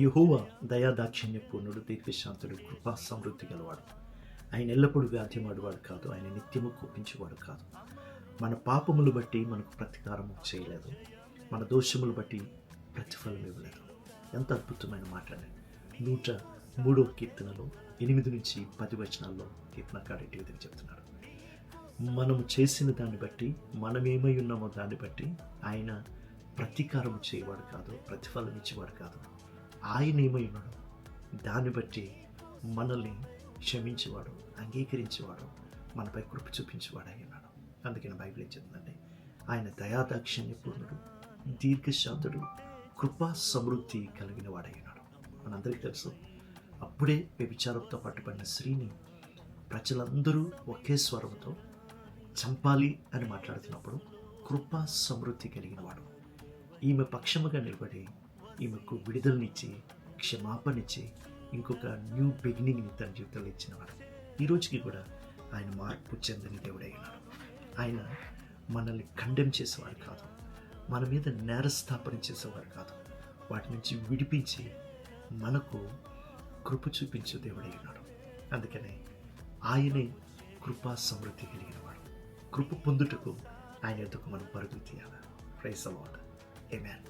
యహోవ దయాదాక్షిణ్య పూర్ణుడు దీర్ఘశాంతుడు కృపా సమృద్ధి గలవాడు. ఆయన ఎల్లప్పుడూ వ్యాధ్యమాడువాడు కాదు ఆయన నిత్యము కోపించేవాడు కాదు. మన పాపములు బట్టి మనకు ప్రతీకారము చేయలేదు. మన దోషములు బట్టి ప్రతిఫలం ఇవ్వలేదు. ఎంత అద్భుతమైన మాట నూట మూడో కీర్తనలో ఎనిమిది నుంచి పది వచనాల్లో కీర్తనకారు ఇటు విధంగా చెప్తున్నాడు మనము చేసిన దాన్ని బట్టి మనమేమై ఉన్నామో దాన్ని బట్టి ఆయన ప్రతీకారం చేయవాడు కాదు ప్రతిఫలం ఇచ్చేవాడు కాదు. ఆయన ఏమై ఉన్నాడు దాన్ని బట్టి మనల్ని క్షమించేవాడు అంగీకరించేవాడు మనపై కృప చూపించేవాడు అయి ఉన్నాడు. అందుకని బైబిల్ ఏం చెప్తుందండి ఆయన దయాదాక్షణ్య పూర్ణుడు దీర్ఘశాంతుడు కృపా సమృద్ధి కలిగిన వాడై మనందరికీ తెలుసు అప్పుడే వ్యభిచారంతో పట్టుబడిన స్త్రీని ప్రజలందరూ ఒకే స్వరంతో చంపాలి అని మాట్లాడుతున్నప్పుడు కృపా సమృద్ధి కలిగిన వాడు. ఈమె పక్షముగా నిలబడి ఈమెకు విడుదలనిచ్చి క్షమాపణిచ్చి ఇంకొక న్యూ బిగినింగ్ని తన జీవితంలో ఇచ్చినవాడు ఈ రోజుకి కూడా ఆయన మార్పు చెందని దేవుడై ఉన్నాడు ఆయన మనల్ని ఖండెం చేసేవాడు కాదు. మన మీద నేరస్థాపన చేసేవాడు కాదు. వాటి నుంచి విడిపించి మనకు కృప చూపించే దేవుడై ఉన్నాడు అందుకనే ఆయనే కృపా సమృద్ధి కలిగిన వాడు. కృప పొందుటకు ఆయన ఎదుకు మనం పరుగులు తీయాలి? ప్రైస్ అవార్డ్ ఏమే